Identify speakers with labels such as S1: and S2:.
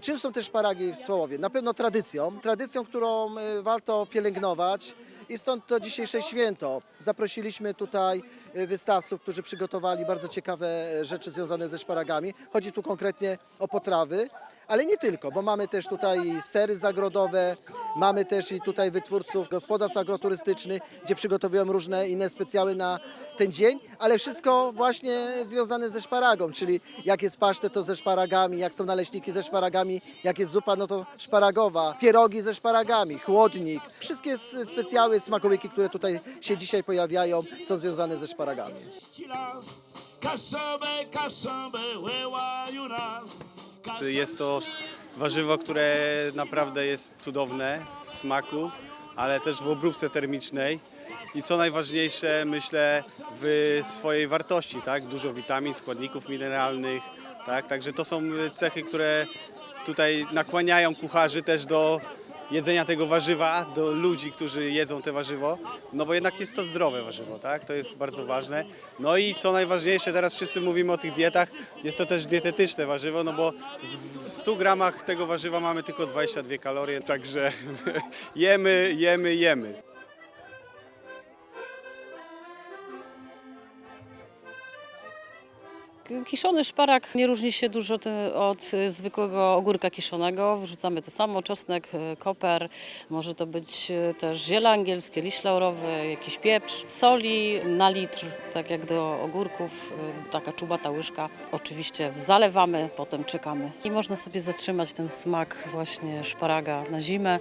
S1: Czym są te szparagi w Sławowie? Na pewno tradycją, tradycją, którą y, warto pielęgnować i stąd to dzisiejsze święto. Zaprosiliśmy tutaj y, wystawców, którzy przygotowali bardzo ciekawe e, rzeczy związane ze szparagami. Chodzi tu konkretnie o potrawy, ale nie tylko, bo mamy też tutaj sery zagrodowe, mamy też i tutaj wytwórców gospodarstw agroturystycznych, gdzie przygotowują różne inne specjały na ten dzień, ale wszystko właśnie związane ze szparagą, czyli jak jest pasztet to ze szparagami, jak są naleśniki ze szparagami, jak jest zupa no to szparagowa, pierogi ze szparagami, chłodnik. Wszystkie specjały, smakołyki, które tutaj się dzisiaj pojawiają są związane ze szparagami.
S2: Jest to warzywo, które naprawdę jest cudowne w smaku, ale też w obróbce termicznej. I co najważniejsze, myślę, w swojej wartości, tak? Dużo witamin, składników mineralnych, tak? Także to są cechy, które tutaj nakłaniają kucharzy też do jedzenia tego warzywa, do ludzi, którzy jedzą te warzywo, no bo jednak jest to zdrowe warzywo, tak? To jest bardzo ważne. No i co najważniejsze, teraz wszyscy mówimy o tych dietach, jest to też dietetyczne warzywo, no bo w- w 100 gramach tego warzywa mamy tylko 22 kalorie, także jemy, jemy, jemy.
S3: Kiszony szparak nie różni się dużo od y, zwykłego ogórka kiszonego. Wrzucamy to samo, czosnek, y, koper, może to być y, też ziele angielskie, liść laurowy, jakiś pieprz, soli na litr, tak jak do ogórków, taka czubata łyżka. Oczywiście zalewamy, potem czekamy. I można sobie zatrzymać ten smak właśnie szparaga na zimę.